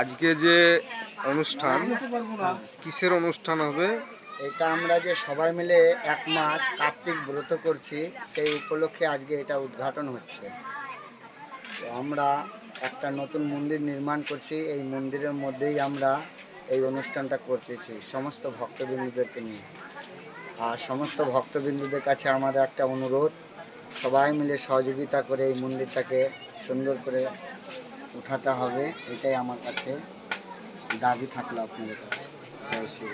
আজকে যে অনুষ্ঠান, কিসের অনুষ্ঠান হবে? এটা আমরা যে সবাই মিলে এক মাস কার্তিক ব্রত করছি, সেই উপলক্ষে আজকে এটা উদ্ঘাটন হচ্ছে। তো আমরা একটা নতুন মন্দির নির্মাণ করছি, এই মন্দিরের মধ্যেই আমরা এই অনুষ্ঠানটা করতেছি, সমস্ত ভক্তবিন্দুদেরকে নিয়ে। আর সমস্ত ভক্তবিন্দুদের কাছে আমাদের একটা অনুরোধ, সবাই মিলে সহযোগিতা করে এই মন্দিরটাকে সুন্দর করে উঠাতে হবে এটাই আমার কাছে দাবি থাকল আপনাদের কাছে।